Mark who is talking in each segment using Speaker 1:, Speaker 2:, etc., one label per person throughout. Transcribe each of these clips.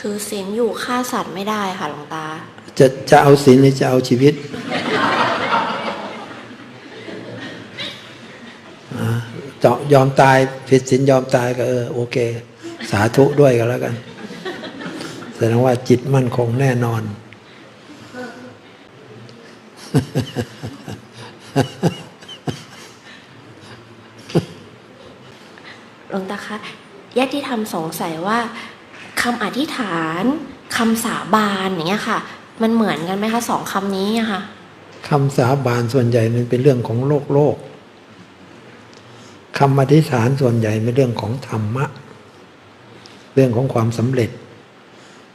Speaker 1: ถือศีลอยู่ฆ่าสัตว์ไม่ได้ค่ะหลวงตา
Speaker 2: จะจะเอาศีลหรือจะเอาชีวิตอ่าเจาะยอมตายผิดศีลยอมตายก็เออโอเค สาธุด้วยกันแล้วกันแสดงว่าจิตมั่นคงแน่นอน
Speaker 1: หลวงตาคะญาติธรรมสงสัยว่า คำอธิษฐานคำสาบานอย่างเงี้ยค่ะ มันเหมือนกันไหมคะสองคำนี้อะค่ะ
Speaker 2: คำสาบานส่วนใหญ่มันเป็นเรื่องของโลกโลกคำอธิษฐานส่วนใหญ่เป็นเรื่องของธรรมะ เรื่องของความสำเร็จ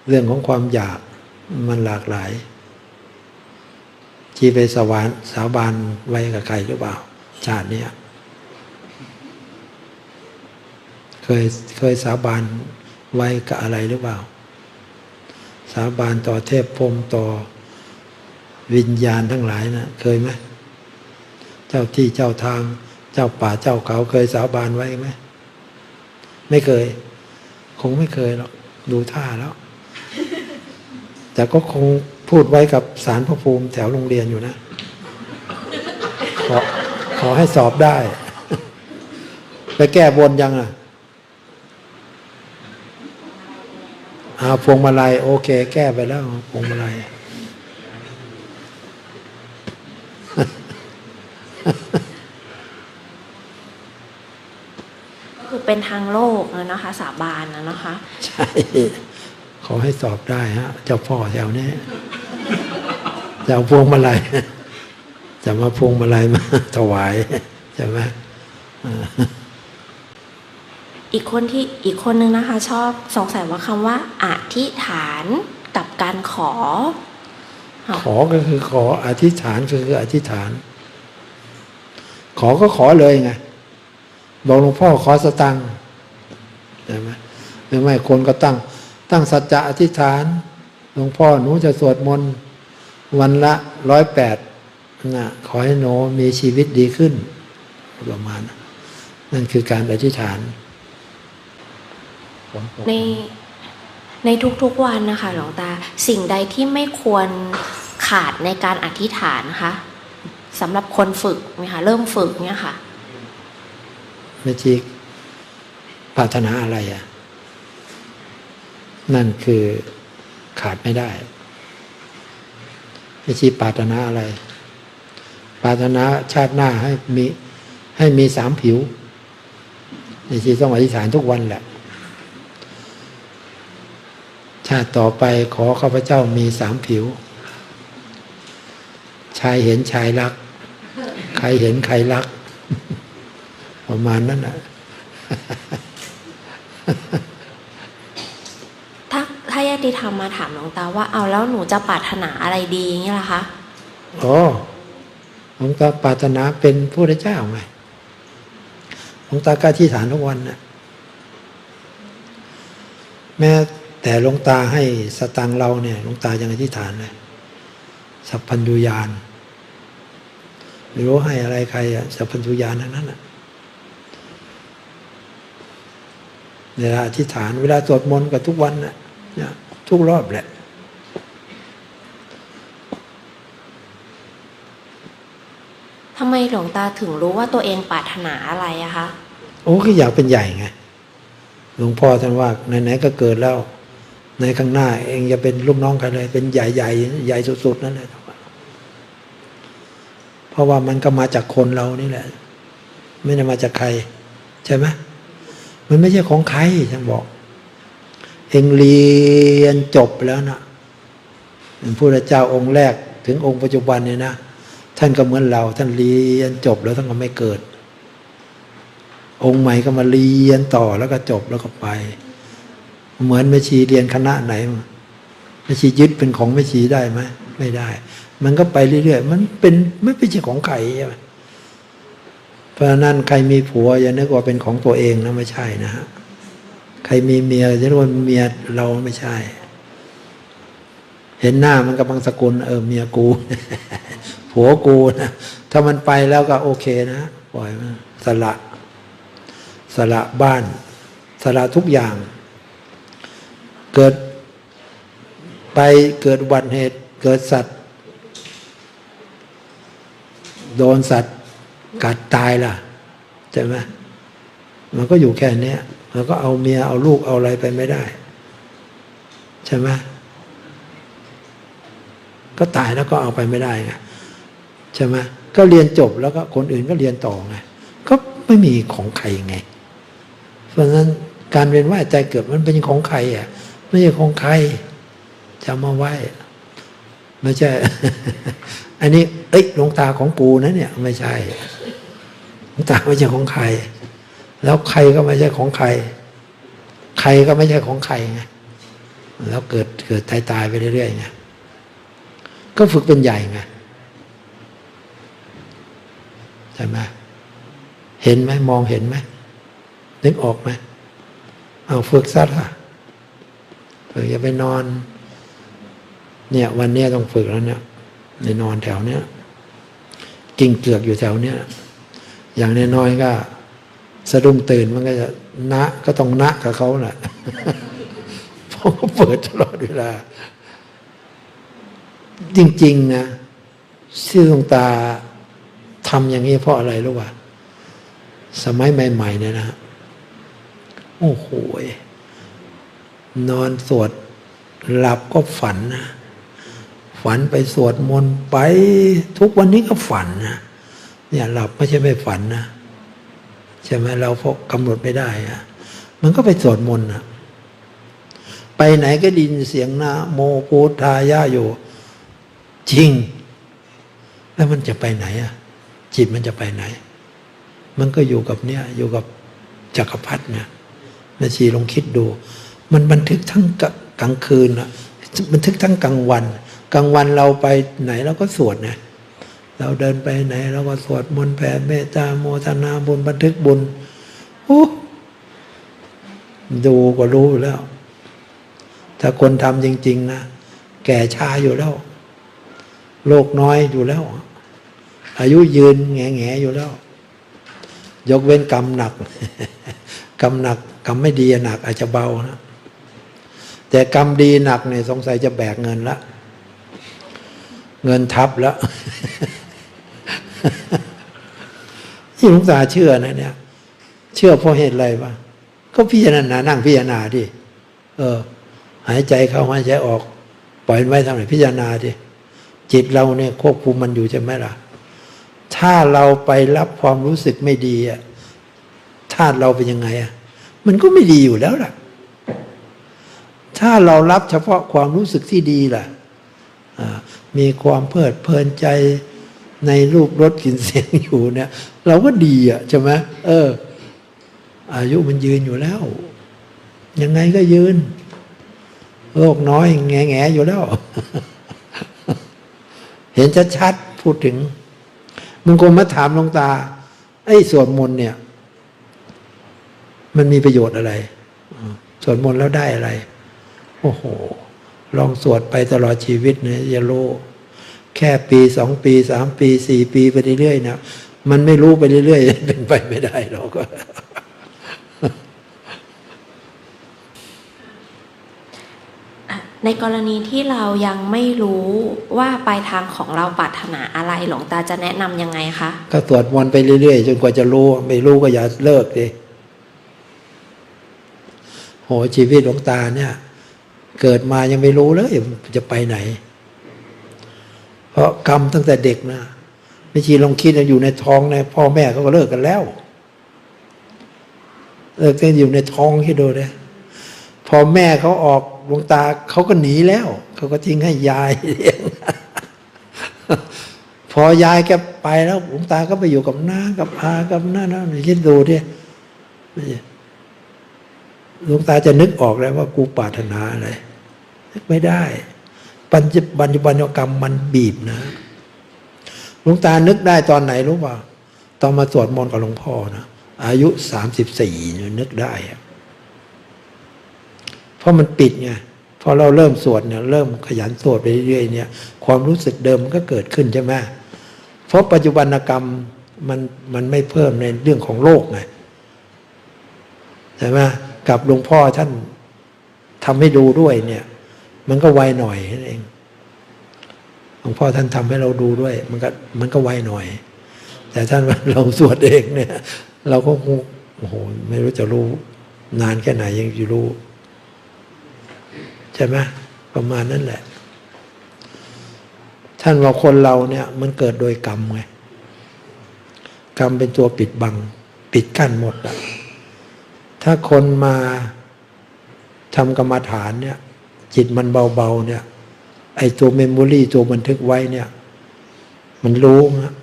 Speaker 2: เรื่องของความอยากมันหลากหลายที่ไปสวรรค์สาบานไว้กับใครหรือเปล่า ชาติเนี้ยเคยเคยสาบาน ไว้กับอะไรหรือเปล่า สาบานต่อเทพพรมต่อวิญญาณทั้งหลายนะเคยไหมเจ้าที่เจ้าทาง เจ้าป่าเจ้าเขาเคยสาบานไว้ไหมไม่เคย คงไม่เคยหรอกดูท่าแล้ว แต่ก็คงพูดไว้กับสารพระภูมิแถวโรงเรียนอยู่นะขอขอให้สอบได้ ไปแก้บนยังอะ อาพวงมาลัย โอเค แก้ไปแล้วพวงมาลัย
Speaker 1: ก็คือเป็นทางโลกนะนะคะ สาบานนะนะคะ
Speaker 2: ใช่ขอให้สอบได้ฮะ เจ้าพ่อแถวนี้จะเอาพวงมาลัยจะมาพวงมาลัยมาถวายใช่ไหม
Speaker 1: อีกคนที่อีกคนนึงนะคะ ชอบสงสัยว่าคำว่าอธิษฐานกับการขอ
Speaker 2: ขอก็คือขออธิษฐานก็คืออธิษฐาน ขอก็ขอเลยไงบอกหลวงพ่อขอสตังค์ใช่ไหมหรือไม่คนก็ตั้ง ตั้งสัจจะอธิษฐานหลวงพ่อหนูจะสวดมนต์วันละร้อยแปดนะขอให้หนูมีชีวิตดีขึ้นประมาณ นั่นคือการอธิษฐาน
Speaker 1: ในในทุกๆวันนะคะหลวงตาสิ่งใดที่ไม่ควรขาดในการอธิษฐานนะคะสำหรับคนฝึกไหมคะเริ่มฝึกเนี่ยค่ะ
Speaker 2: ไม่ชีปรารถนาอะไรอะ นั่นคือขาดไม่ได้ไม่ชีปรารถนาอะไร ปรารถนาชาติหน้าให้มีให้มีสามผิวไม่ชีต้องอธิษฐานทุกวันแหละ ชาติต่อไปขอข้าพเจ้ามีสามผิว ชายเห็นชายรัก ใครเห็นใครรัก ประมาณนั้นแหละ
Speaker 1: ถ้าถ้าญาติธรรมมาถามหลวงตาว่าเอาแล้วหนูจะปรารถนาอะไรดีอย่างเงี้ยล่ะคะ
Speaker 2: อ๋อหลวงตาปรารถนาเป็นพระพุทธเจ้าไงหลวงตากล้าที่ฐานทุกวันนะแม้ แต่หลวงตาให้สตังค์เราเนี่ยหลวงตายังอธิษฐานเลยสัพพัญญุญาณไม่รู้ให้อะไรใครอะสัพพัญญุญาณทั้งนั้นอะเวลาอธิษฐานเวลาสวดมนต์กับทุกวันนะเนี่ยทุกรอบแหละ
Speaker 1: ทำไมหลวงตาถึงรู้ว่าตัวเองปรารถนาอะไรอะคะ
Speaker 2: โอ้ก็อยากเป็นใหญ่ไงหลวงพ่อท่านว่าไหนๆก็เกิดแล้ว ในข้างหน้า เองอย่าเป็นลูกน้องใครเลย เป็นใหญ่ใหญ่ใหญ่สุดๆนั่นแหละเพราะว่ามันก็มาจากคนเรานี่แหละ ไม่ได้มาจากใคร ใช่ไหมมันไม่ใช่ของใครท่านบอก เองเรียนจบแล้วนะพระพุทธเจ้าองค์แรกถึงองค์ปัจจุบันเนี่ยนะท่านก็เหมือนเรา ท่านเรียนจบแล้วท่านก็ไม่เกิด องค์ใหม่ก็มาเรียนต่อแล้วก็จบแล้วก็ไป เหมือนแม่ชีเรียนคณะไหนแม่ชียึดเป็นของแม่ชีได้ไหมไม่ได้ มันก็ไปเรื่อยๆ มันเป็นไม่เป็นใช่ของใครใช่ไหมเพราะนั้นใครมีผัวอย่านึกว่าเป็นของตัวเองนะไม่ใช่นะฮะใครมีเมียจะนึกว่าเมียเราไม่ใช่ เห็นหน้ามันกับบางสกุลเออเมียกูผัวกูนะถ้ามันไปแล้วก็โอเคนะปล่อยมันสละ สละบ้าน สละทุกอย่าง เกิดไปเกิดอุบัติเหตุเกิดสัตว์ โดนสัตว์กัดตายล่ะใช่ไหมมันก็อยู่แค่นี้มันก็เอาเมียเอาลูกเอาอะไรไปไม่ได้ ใช่ไหมก็ตายแล้วก็เอาไปไม่ได้ไงใช่ไหมก็เรียนจบแล้วก็คนอื่นก็เรียนต่อไงก็ไม่มีของใครไง เพราะฉะนั้นการเวียนว่ายใจเกิดมันเป็นของใครอะ ไม่ใช่ของใครจำมาไว้ ไม่ใช่ อันนี้ เอ้ยหลวงตาของปูนะเนี่ย ไม่ใช่หลวงตาไม่ใช่ของใคร แล้วใครก็ไม่ใช่ของใคร ใครก็ไม่ใช่ของใครไงแล้วเกิดเกิดตายตายไปเรื่อยๆไงก็ฝึกเป็นใหญ่ไงใช่ไหมเห็นไหมมองเห็นไหมนึกออกไหมเอาฝึกซะละ ฝึกอย่าไปนอน เนี่ย วันนี้ต้องฝึกแล้วเนี่ยในนอนแถวเนี้ยกิ่งเกือกอยู่แถวเนี้ยอย่างน้อยๆก็ สะดุ้งตื่นมันก็จะนะก็ต้องนะกับเขาแหละเพราะเขาเปิดตลอดเวลา จริง ๆ นะชื่อหลวงตาทำอย่างนี้เพราะอะไรรู้ป่ะสมัยใหม่ ๆ เนี่ยนะ โอ้โห นอนสวดหลับก็ฝันนะฝันไปสวดมนต์ไปทุกวันนี้ก็ฝันนะเนี่ยหลับไม่ใช่ไม่ฝันนะใช่ไหมเราพกกำหนดไม่ได้อะมันก็ไปสวดมนต์นะไปไหนก็ดินเสียงนะโมพุทธายะอยู่ จริง แล้วมันจะไปไหนอะจิตมันจะไปไหน มันก็อยู่กับเนี่ยอยู่กับจักรพรรดิเนี่ยแม่ชีลองคิดดู มันบันทึกทั้งกลางคืนอะบันทึกทั้งกลางวัน กลางวันเราไปไหนเราก็สวดนะเราเดินไปไหนเราก็สวดมนต์แผ่เมตตาโมทนาบุญบันทึกบุญโอ้ดูก็รู้แล้ว ถ้าคนทำจริง ๆ นะ แก่ชาอยู่แล้ว โลกน้อยอยู่แล้ว อายุยืนแง่ๆอยู่แล้ว ยกเว้นกรรมหนัก กรรมหนัก กรรมไม่ดีหนักอาจจะเบานะ แต่กรรมดีหนักเนี่ยสงสัยจะแบกเงินละเงินทับแล้วที่หลวงตาเชื่อนะเนี่ย เชื่อเพราะเหตุอะไรวะก็พิจารณานั่งพิจารณาดิเออ หายใจเข้าหายใจออก ปล่อยไว้ทำไหนพิจารณาดิจิตเราเนี่ยควบคุมมันอยู่ใช่ไหมล่ะ ถ้าเราไปรับความรู้สึกไม่ดีอะธาตุเราเป็นยังไงอะ มันก็ไม่ดีอยู่แล้วล่ะ ถ้าเรารับเฉพาะความรู้สึกที่ดีล่ะ มีความเพลิดเพลินใจในรูปรสกลิ่นเสียงอยู่เนี่ย เราก็ดีอะใช่ไหมเออ อายุมันยืนอยู่แล้ว ยังไงก็ยืน โลกน้อยแง่แง่อยู่แล้ว เห็นชัดๆพูดถึง มึงคงมาถามลงตา ไอ้สวดมนต์เนี่ย มันมีประโยชน์อะไรสวดมนต์แล้วได้อะไร โอ้โห ลองสวดไปตลอดชีวิตเนี่ยอย่ารู้แค่ปีสองปีสามปีสี่ปีไปเรื่อยๆนะมันไม่รู้ไปเรื่อยๆเป็นไปไม่ได้หรอก
Speaker 1: อะในกรณีที่เรายังไม่รู้ว่าปลายทางของเราปรารถนาอะไรหลวงตาจะแนะนำยังไงคะ
Speaker 2: ก็สวดมนต์ไปเรื่อยๆ จนกว่าจะรู้ ไม่รู้ก็อย่าเลิกดิโหชีวิตหลวงตาเนี่ย เกิดมายังไม่รู้เลยจะไปไหน เพราะกรรมตั้งแต่เด็กนะไม่ชีลองคิดนะอยู่ในท้องในพ่อแม่เขาก็เลิกกันแล้วเลิกกันอยู่ในท้องคิดดูเลยพอแม่เขาออกหลวงตาเขาก็หนีแล้วเขาก็ทิ้งให้ยายเลี้ยงพอยายแกไปแล้วหลวงตาก็ไปอยู่กับน้ากับอากับน้าน้าคิดดูดิหลวงตาจะนึกออกแล้วว่ากูปรารถนาอะไร ไม่ได้ ปัจจุบันกรรมมันบีบนะหลวงตานึกได้ตอนไหนรู้ป่ะตอนมาสวดมนต์กับหลวงพ่อนะอายุสามสิบสี่นึกได้เพราะมันปิดไงพอเราเริ่มสวดเนี่ยเริ่มขยันสวดไปเรื่อยๆเนี่ย ความรู้สึกเดิมมันก็เกิดขึ้นใช่ไหมเพราะปัจจุบันกรรมมันมันไม่เพิ่มในเรื่องของโลกไงใช่ไหมกับหลวงพ่อท่านทำให้ดูด้วยเนี่ย มันก็ไวหน่อยนั่นเองหลวงพ่อท่านทำให้เราดูด้วย มันก็มันก็ไวหน่อย แต่ท่านเราสวดเองเนี่ย เราก็คงโอ้โหไม่รู้จะรู้ นานแค่ไหนยังจะรู้ ใช่ไหมประมาณนั้นแหละ ท่านว่าคนเราเนี่ย มันเกิดโดยกรรมไงกรรมเป็นตัวปิดบัง ปิดกั้นหมดอะถ้าคนมาทำกรรมฐานเนี่ย จิตมันเบาๆเนี่ย ไอ้ตัวเมมโมรีตัวบันทึกไว้เนี่ย มันรู้นะ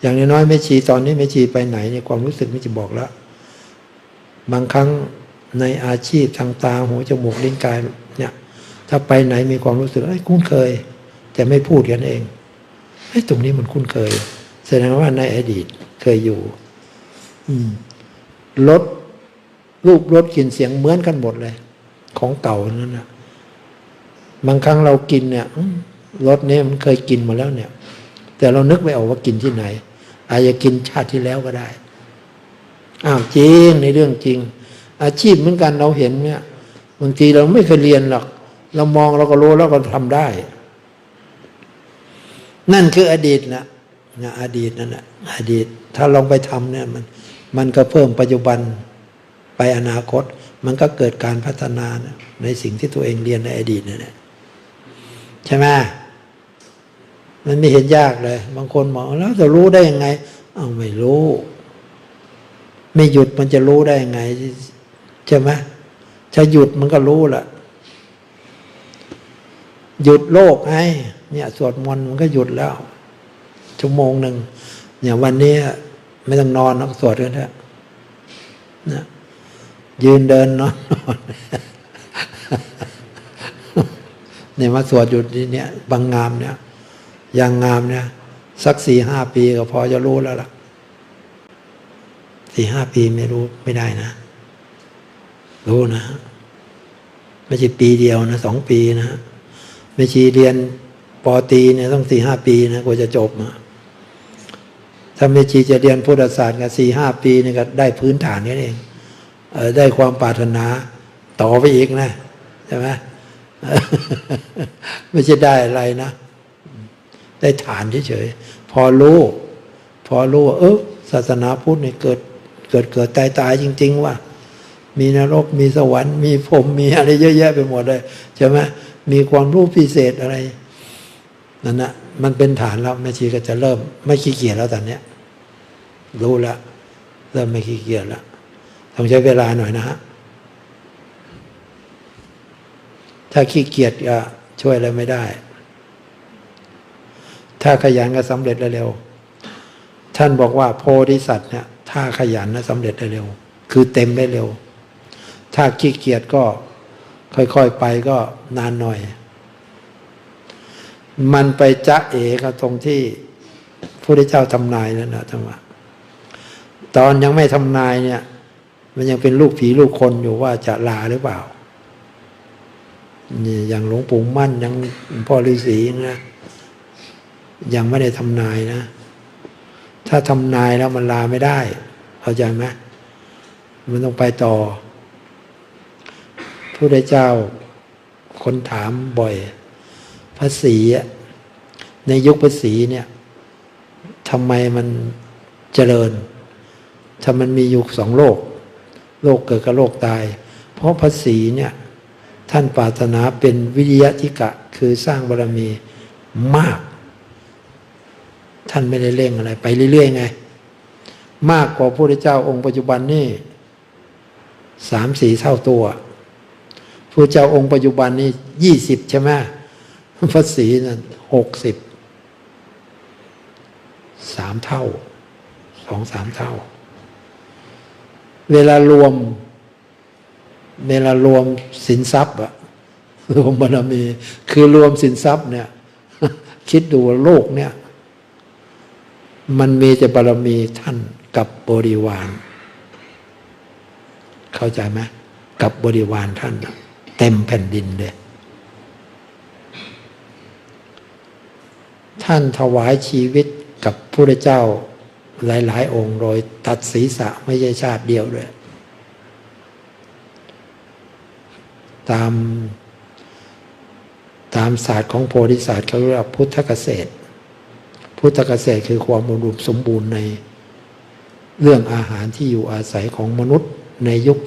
Speaker 2: อย่างน้อยๆไม่ชีตอนนี้ไม่ชีไปไหนเนี่ยความรู้สึกไม่จะบอกแล้ว บางครั้งในอาชีพทางตาหูจมูกลิ้นกายเนี่ย ถ้าไปไหนมีความรู้สึกไอ้คุ้นเคย แต่ไม่พูดกันเองไอ้ตรงนี้มันคุ้นเคย แสดงว่าในอดีตเคยอยู่ อืมรถรูปรสกลิ่นเสียงเหมือนกันหมดเลย ของเก่านั่นนะบางครั้งเรากินเนี่ยรสนี้มันเคยกินมาแล้วเนี่ย แต่เรานึกไม่ออกว่ากินที่ไหน อาจจะกินชาติที่แล้วก็ได้อ้าวจริงในเรื่องจริง อาชีพเหมือนกันเราเห็นเนี่ยบางทีเราไม่เคยเรียนหรอก เรามองเราก็รู้แล้วก็ทำได้ นั่นคืออดีตนะนะอดีตนั่นแหละอดีต ถ้าลองไปทำเนี่ยมัน มันก็เพิ่มปัจจุบันไปอนาคต มันก็เกิดการพัฒนาในสิ่งที่ตัวเองเรียนในอดีตนั่นแหละใช่ไหมมันไม่เห็นยากเลย บางคนบอกแล้วจะรู้ได้ยังไงอ้าวไม่รู้ ไม่หยุดมันจะรู้ได้ยังไงใช่ไหมถ้าหยุดมันก็รู้ละหยุดโลกไงเนี่ยสวดมนต์มันก็หยุดแล้วชั่วโมงหนึ่งอย่างวันนี้ไม่ต้องนอนนักสวดกันเถอะนะ ยืนเดินนอนเนี่ยมาสวดอยู่ที่เนี่ยบางงามเนี่ยอย่างงามเนี่ยสักสี่ห้าปีก็พอจะรู้แล้วล่ะสี่ห้าปีไม่รู้ไม่ได้นะ รู้นะไม่ใช่ปีเดียวนะสองปีนะไม่ใช่เรียนปอตีเนี่ยต้องสี่ห้าปีนะกว่าจะจบนะถ้าไม่ชีจะเรียนพุทธศาสตร์กับสี่ห้าปีนี่ก็ได้พื้นฐานนี่เอง ได้ความปรารถนาต่อไปอีกนะใช่ไหมไม่ใช่ได้อะไรนะ ได้ฐานเฉยๆพอรู้ พอรู้ว่าเออศาสนาพุทธเนี่ยเกิดเกิดเกิดตายตายจริง ๆ ว่า มีนรกมีสวรรค์ มีพรมมีอะไรเยอะแยะไปหมดเลยใช่ไหมมีความรู้พิเศษอะไรนั่นนะมันเป็นฐานแล้วแม่ชีก็จะเริ่ม ไม่ขี้เกียจแล้วตอนเนี้ยรู้แล้วเริ่มไม่ขี้เกียจแล้ว ต้องใช้เวลาหน่อยนะฮะถ้าขี้เกียจก็ช่วยอะไรไม่ได้ ถ้าขยันก็สำเร็จเร็วๆท่านบอกว่าโพธิสัตว์เนี่ยถ้าขยันนะสำเร็จเร็วคือเต็มได้เร็ว ถ้าขี้เกียจก็ค่อยๆไปก็นานหน่อย มันไปจะเอกับตรงที่พระพุทธเจ้าทำนายนั่นนะทั้งว่าตอนยังไม่ทำนายเนี่ย มันยังเป็นลูกผีลูกคนอยู่ว่าจะลาหรือเปล่านี่อย่างหลวงปู่มั่นยังพ่อฤาษีนะยังไม่ได้ทำนายนะ ถ้าทำนายแล้วมันลาไม่ได้ เข้าใจไหมมันต้องไปต่อพระพุทธเจ้าคนถามบ่อยภาษีในยุคภาษีเนี่ยทำไมมันเจริญถ้ามันมีอยู่สองโลก โลกเกิดกับโลกตาย เพราะภาษีเนี่ยท่านปรารถนาเป็นวิริยะทิกะคือสร้างบารรมีมาก ท่านไม่ได้เร่งอะไร ไปเรื่อยๆไง มากกว่าพระพุทธเจ้าองค์ปัจจุบันนี่สามสี่เท่าตัวพระเจ้าองค์ปัจจุบันนี่ยี่สิบใช่ไหมพระศรีนั่นหกสิบสามเท่าสองสามเท่า เวลารวม เวลารวมสินทรัพย์อะรวมบารมี คือรวมสินทรัพย์เนี่ย คิดดูว่าโลกเนี่ย มันมีแต่บารมีท่านกับบริวาร เข้าใจไหมกับบริวารท่านเต็มแผ่นดินเลยท่านถวายชีวิตกับพระเจ้า หลาย ๆ องค์โดยตัดศีรษะไม่ใช่ชาติเดียวด้วยตามตามศาสตร์ของโพธิศาสตร์เขาเรียกพุทธเกษตร พุทธเกษตรคือความอุดมสมบูรณ์ในเรื่องอาหารที่อยู่อาศัยของมนุษย์ในยุค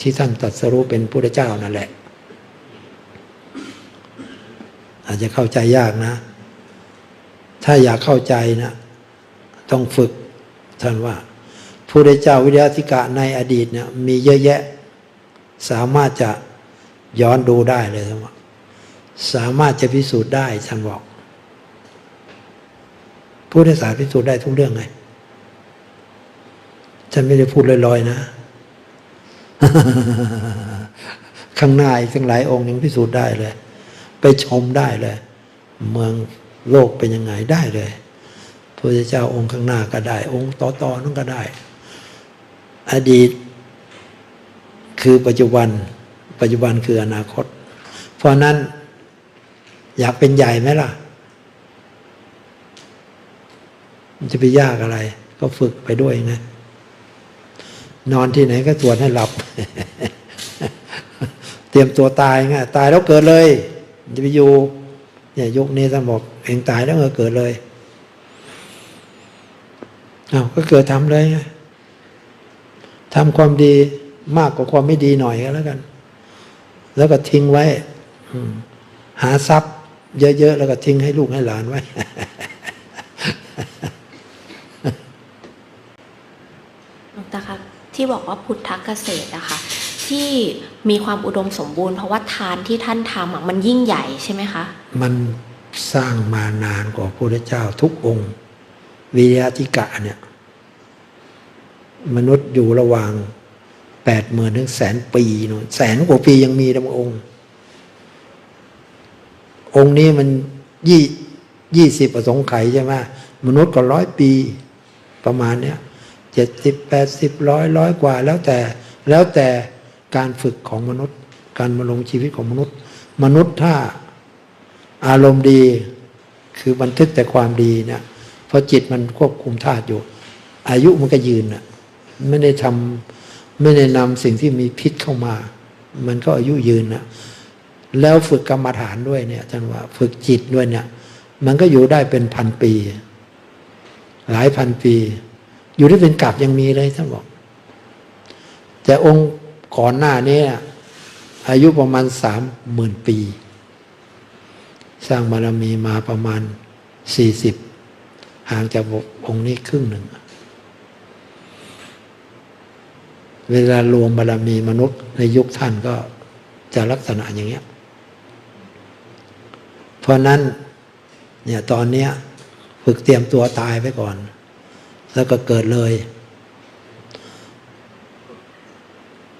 Speaker 2: ที่ท่านตรัสรู้เป็นพุทธเจ้านั่นแหละ อาจจะเข้าใจยากนะ ถ้าอยากเข้าใจนะ ต้องฝึก ท่านว่าพระพุทธเจ้าวิทยาธิกะในอดีตเนี่ยมีเยอะแยะ สามารถจะย้อนดูได้เลยท่านว่าสามารถจะพิสูจน์ได้ท่านบอกพุทธศาสตร์พิสูจน์ได้ทุกเรื่องไงฉันไม่ได้พูดลอยๆนะ ข้างหน้าอีกทั้งหลายองค์ยังพิสูจน์ได้เลย ไปชมได้เลย เมืองโลกเป็นยังไงได้เลย พระเจ้าองค์ข้างหน้าก็ได้ องค์ต่อๆนั่นก็ได้ อดีต คือปัจจุบัน ปัจจุบันคืออนาคต เพราะนั้นอยากเป็นใหญ่ไหมล่ะมันจะไปยากอะไร ก็ฝึกไปด้วยไงนอนที่ไหนก็สวดให้หลับ เตรียมตัวตายไงตายแล้วเกิดเลย จะไปอยู่เนี่ยยุคนี้ท่านบอกเองตายแล้วเกิดเลย เอาวก็เกิดทำเลยไงทำความดีมากกว่าความไม่ดีหน่อยก็แล้วกัน แล้วก็ทิ้งไว้อืมหาทรัพย์ เยอะๆแล้วก็ทิ้งให้ลูกให้หลานไว้
Speaker 1: หลวงตาครับ ที่บอกว่าพุทธเกษตรอะค่ะที่มีความอุดมสมบูรณ์เพราะว่าทานที่ท่านทำอะมันยิ่งใหญ่ใช่ไหมคะ
Speaker 2: มันสร้างมานานกว่าพระพุทธเจ้าทุกองค์ วิยะธิกะเนี่ยมนุษย์อยู่ระหว่างแปดหมื่นถึงแสนปีนู่นแสนกว่าปียังมีนะบองค์ องค์นี้มันยี่ยี่สิบประสงค์ไขใช่ไหมมนุษย์ก็ร้อยปีประมาณเนี้ยเจ็ดสิบแปดสิบร้อยร้อยกว่า แล้วแต่แล้วแต่การฝึกของมนุษย์ การมาลงชีวิตของมนุษย์ มนุษย์ถ้าอารมณ์ดีคือบันทึกแต่ความดีเนี่ย เพราะจิตมันควบคุมธาตุอยู่ อายุมันก็ยืนน่ะไม่ได้ทำไม่ได้นำสิ่งที่มีพิษเข้ามา มันก็อายุยืนน่ะแล้วฝึกกรรมฐานด้วยเนี่ยจารย์ว่าฝึกจิตด้วยเนี่ย มันก็อยู่ได้เป็นพันปี หลายพันปี อยู่ได้เป็นกลับยังมีเลยท่านบอก แต่องค์ก่อนหน้านี้อายุประมาณสามหมื่นปี สร้างบารมีมาประมาณสี่สิบ ห่างจากองค์นี้ครึ่งหนึ่ง เวลารวมบารมีมนุษย์ในยุคท่านก็จะลักษณะอย่างเงี้ย เพราะนั้นเนี่ยตอนเนี้ยฝึกเตรียมตัวตายไปก่อน แล้วก็เกิดเลย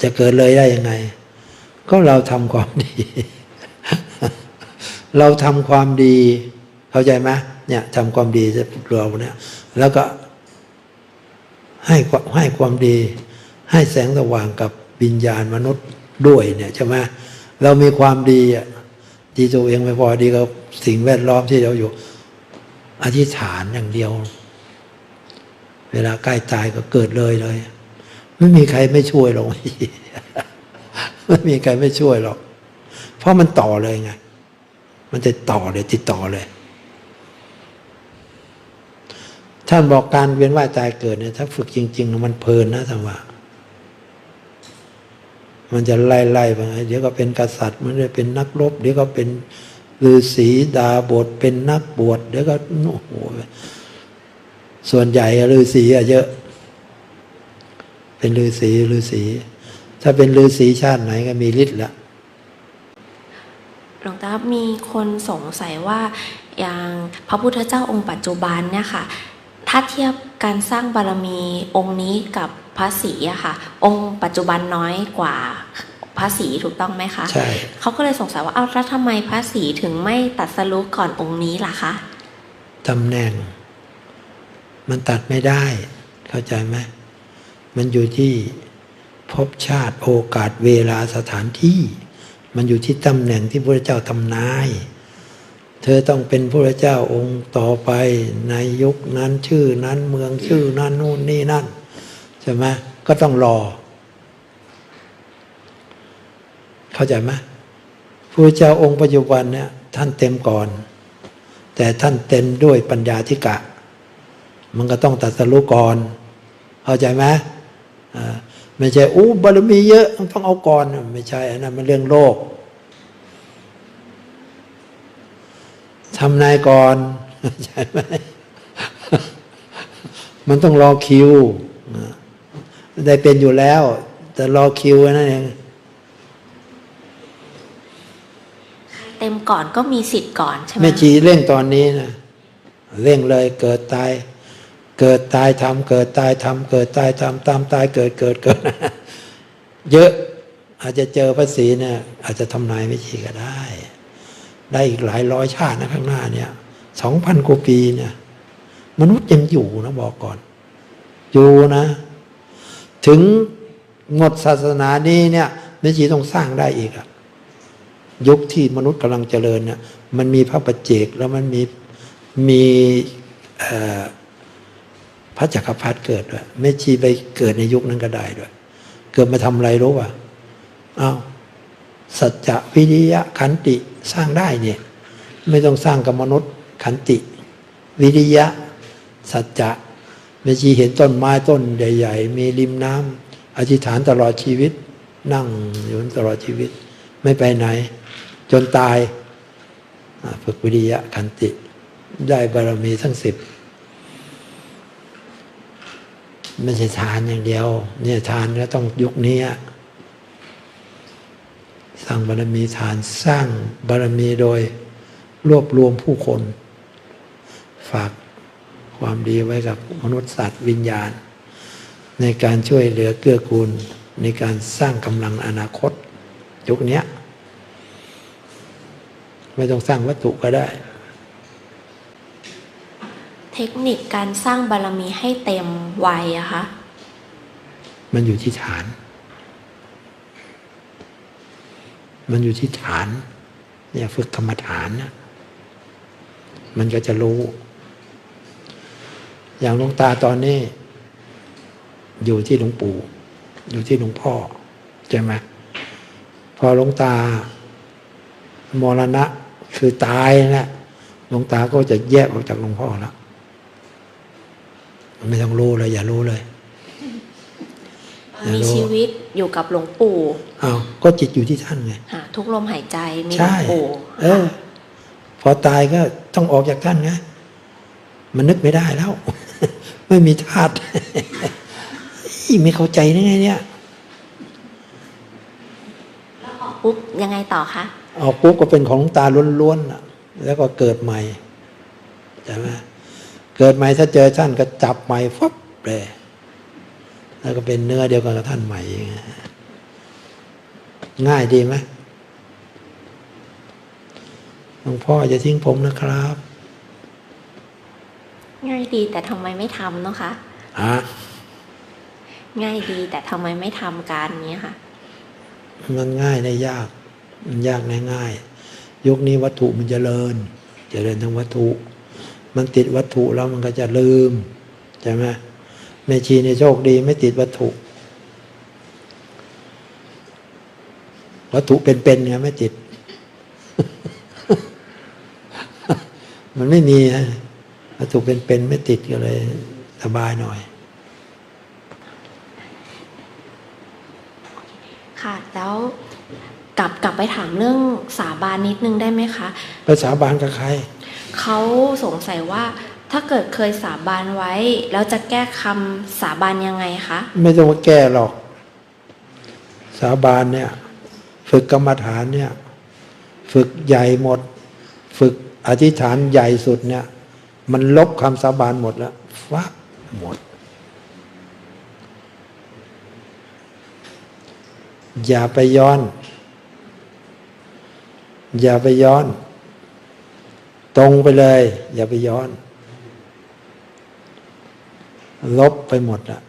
Speaker 2: จะเกิดเลยได้ยังไง ก็เราทำความดี เราทำความดี เข้าใจไหม เนี่ยทำความดีจะเราเนี่ยแล้วก็ให้ให้ความดีให้แสงสว่างกับวิญญาณมนุษย์ด้วยเนี่ยใช่ไหมเรามีความดีอะดีตัวเองไม่พอดีกับสิ่งแวดล้อมที่เราอยู่ อธิษฐานอย่างเดียว เวลาใกล้ตายก็เกิดเลยเลย ไม่มีใครไม่ช่วยหรอกไม่มีใครไม่ช่วยหรอก เพราะมันต่อเลยไง มันจะต่อเลยติดต่อเลย ท่านบอกการเวียนว่ายตายเกิดเนี่ยถ้าฝึกจริง ๆ มันเพลินนะธรรมะมันจะไล่ๆไปเดี๋ยวก็เป็นกษัตริย์มันจะเป็นนักรบเดี๋ยวก็เป็นฤาษีดาบทเป็นนักบวชเดี๋ยวก็โอ้โหส่วนใหญ่ฤาษีอะเยอะ เป็นฤาษีฤาษีถ้าเป็นฤาษีชาติไหนก็มีฤทธิ์ละ
Speaker 1: หลวงตามีคนสงสัยว่าอย่างพระพุทธเจ้าองค์ปัจจุบันเนี่ยค่ะ ถ้าเทียบการสร้างบารมีองค์นี้กับพระศรีอะค่ะ องค์ปัจจุบันน้อยกว่าพระศรีถูกต้องไหมคะ
Speaker 2: ใช่
Speaker 1: เขาก็เลยสงสัยว่าเอ้าแล้วทำไมพระศรีถึงไม่ตัดสรุก่อนองค์นี้ล่ะคะ
Speaker 2: ตำแหน่ง มันตัดไม่ได้ เข้าใจไหมมันอยู่ที่ภพชาติโอกาสเวลาสถานที่ มันอยู่ที่ตำแหน่งที่พระเจ้าทำนาย เธอต้องเป็นพระเจ้าองค์ต่อไปในยุคนั้นชื่อนั้นเมืองชื่อนั้นนู่นนี่นั่นใช่ไหมก็ต้องรอ เข้าใจไหมพระเจ้าองค์ปัจจุบันเนี่ยท่านเต็มก่อน แต่ท่านเต็มด้วยปัญญาธิกะ มันก็ต้องตัดสรุก่อน เข้าใจไหมอ่าไม่ใช่อู้บารมีเยอะต้องเอาก่อน ไม่ใช่อันนั้นมันเรื่องโลก ทำนายก่อนใช่ไหมมันต้องรอคิวอ่าได้เป็นอยู่แล้ว แต่รอคิวนั่นเอง
Speaker 1: เต็มก่อนก็มีสิทธิ์ก่อนใช่ไหม
Speaker 2: แม่ชีเร่งตอนนี้นะเร่งเลยเกิดตาย เกิดตายทำเกิดตายทำเกิดตายทำตามตายเกิดเกิดเกิดเยอะอาจจะเจอพระศรีเนี่ยอาจจะทำนายไม่ชีก็ได้ ได้อีกหลายร้อยชาตินะข้างหน้าเนี่ยสองพันกว่าปีเนี่ย มนุษย์ยังอยู่นะบอกก่อน อยู่นะ ถึงหมดศาสนานี้เนี่ยแม่ชีต้องสร้างได้อีกอะยุคที่มนุษย์กำลังเจริญเนี่ยมันมีพระปัจเจกแล้วมันมีมีพระจักรพรรดิเกิดด้วยแม่ชีไปเกิดในยุคนั้นก็ได้ด้วย เกิดมาทำอะไรรู้ป่ะอ้าวสัจจะวิริยะขันติ สร้างได้เนี่ยไม่ต้องสร้างกับมนุษย์ขันติ วิริยะ สัจจะแม่ชีเห็นต้นไม้ต้นใหญ่ ๆ มีริมน้ำอธิษฐานตลอดชีวิต นั่งอยู่ตลอดชีวิต ไม่ไปไหน จนตายฝึกวิริยะขันติ ได้บารมีทั้งสิบไม่ใช่ทานอย่างเดียว เนี่ยทานก็ต้องยุคนี้างบารมีทานสร้างบารมีโดยรวบรวมผู้คน ฝากความดีไว้กับมนุษย์สัตว์วิญญาณ ในการช่วยเหลือเกื้อกูล ในการสร้างกำลังอนาคต ยุคเนี้ยไม่ต้องสร้างวัตถุก็ได้
Speaker 1: เทคนิคการสร้างบารมีให้เต็มวัยอะคะ
Speaker 2: มันอยู่ที่ฐาน มันอยู่ที่ฐาน เนี่ยฝึกกรรมฐานนะมันก็จะรู้ อย่างหลวงตาตอนนี้ อยู่ที่หลวงปู่ อยู่ที่หลวงพ่อใช่ไหมพอหลวงตามรณะคือตายนะหลวงตาก็จะแยกออกจากหลวงพ่อแล้วไม่ต้องรู้เลย อย่ารู้เลย
Speaker 1: มีชีวิตอยู่กับหลวงปู่
Speaker 2: อ้าวก็จิตอยู่ที่ท่านไง
Speaker 1: ค่ะทุกลมหายใจมีหล
Speaker 2: ใช่
Speaker 1: วงปู่
Speaker 2: เออ พอตายก็ต้องออกจากท่านไงมันนึกไม่ได้แล้ว ไม่มีธาตุอี้ไม่เข้าใจได้ไงเนี่ย
Speaker 1: ปุ๊บยังไงต่อคะ
Speaker 2: ออกปุ๊บก็เป็นของหลวงตาล้วนๆน่ะแล้วก็เกิดใหม่ใช่ไหมเกิดใหม่ถ้าเจอท่านก็จับใหม่ฟับเลย แล้วก็เป็นเนื้อเดียวกันกับท่านใหม่อย่างเงี้ยง่ายดีไหมหลวงพ่อจะทิ้งผมนะครับ
Speaker 1: ง่ายดีแต่ทำไมไม่ทำเนาะคะ
Speaker 2: อะ
Speaker 1: ง่ายดีแต่ทำไมไม่ทำการนี้ค่ะ
Speaker 2: มันง่ายในยาก มันยากในง่ายยุคนี้วัตถุมันจเจริญเจริญทั้งวัตถุ มันติดวัตถุแล้วมันก็จะลืมใช่ไหม แม่ชีในโชคดีไม่ติดวัตถุ วัตถุเป็นๆไงไม่ติด มันไม่มีนะวัตถุเป็นๆไม่ติดก็เลยสบายหน่อย
Speaker 1: ค่ะแล้วกลับกลับไปถามเรื่องสาบานนิดนึงได้ไหมคะ
Speaker 2: ภาษาบานกับใคร
Speaker 1: เขาสงสัยว่า ถ้าเกิดเคยสาบานไว้ แล้วจะแก้คำสาบานยังไงคะ
Speaker 2: ไม่ต้องแก้หรอก สาบานเนี่ย ฝึกกรรมฐานเนี่ย ฝึกใหญ่หมด ฝึกอธิษฐานใหญ่สุดเนี่ย มันลบคำสาบานหมดแล้วฟับหมด อย่าไปย้อน อย่าไปย้อน ตรงไปเลย อย่าไปย้อน ลบไปหมดอะ